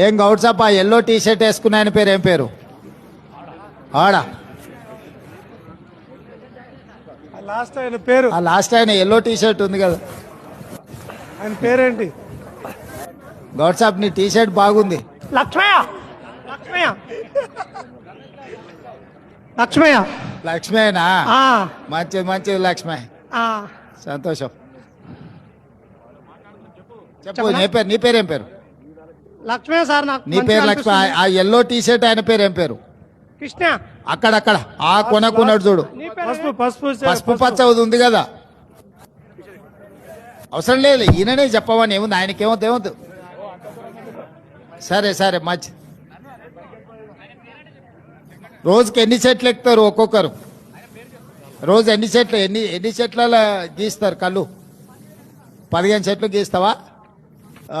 ఏం Goudsappa yellow T shirt వేసుకున్న ఆయన పేరు ఏం పేరు? ఆడా? లాస్ట్ ఆయన పేరు. ఆ లాస్ట్ ఆయన ఎల్లో టీ షర్ట్ ఉంది కదా. ఆయన పేరేంటి? గౌడ్సాప్ నీ టీ షర్ట్ బాగుంది. లక్ష్మయ్య! లక్ష్మయ్య! లక్ష్మయ్య! లక్ష్మేనా ఆ, మంచిది మంచిది లక్ష్మే ఆ. సంతోషం. చెప్పు? నీ పేరు నీ పేరు ఏం పేరు? లక్ష్మయ్య సార్ నాకు నీ పేరు లక్ష్మి అనిపిస్తుంది. ఆ ఎల్లో టీ షర్ట్ ఆయన పేరు ఏం పేరు? కృష్ణ. అక్కడక్కడ. ఆ కొనకున్నాడు చూడు. నీ పేరు పసుపు పసుపు పసుపు పచ్చ అది ఉంది కదా. అవసరం లేదు ఈయననే చెప్పమని ఏముంది? ఆయనకేమవుతుంది ఏమవుతుంది సరే సరే మంచి. రోజుకి ఎన్ని చెట్లు ఎక్కుతారు ఒక్కొక్కరు? రోజు ఎన్ని చెట్లు ఎన్ని ఎన్ని చెట్ల గీస్తారు కళ్ళు? పదిహేను చెట్లు గీస్తావా? ఆ,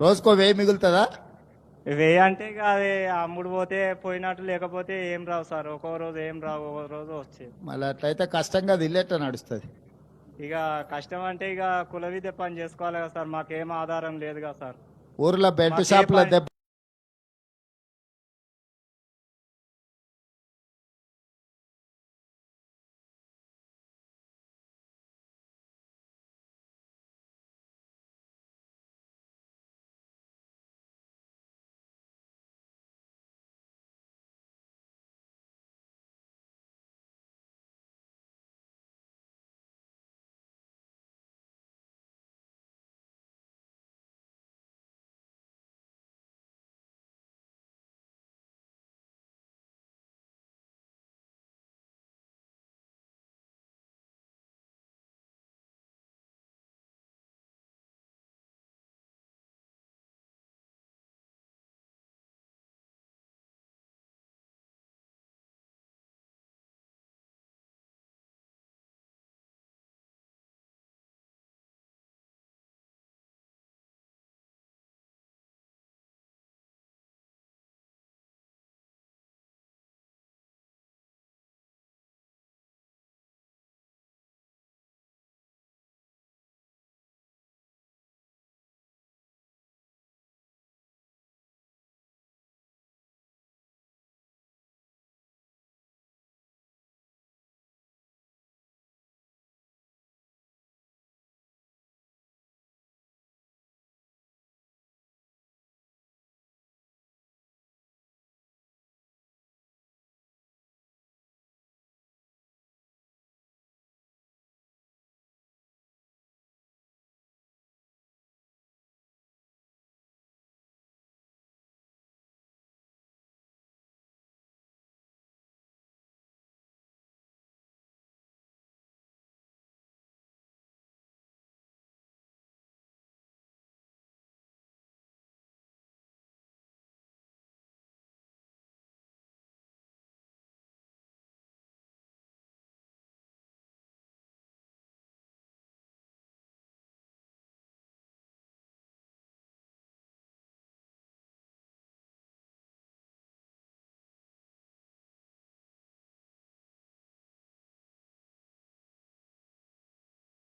రోజుకో వెయ్యి మిగులుతుందా? వెయ్యి అంటే ఇక అది అమ్ముడు పోతే పోయినట్టు లేకపోతే ఏం రావు సార్. ఒక్కో రోజు ఏం రావు ఒక్కో రోజు వచ్చేది. మళ్ళీ అట్లయితే కష్టంగా దిల్లేట నడుస్తుంది? ఇక కష్టం అంటే ఇక కుల విద్య పని చేసుకోవాలి కదా సార్. మాకేం ఆధారం లేదు కదా సార్. ఊర్లో బెల్ట్ షాపుల దెబ్బ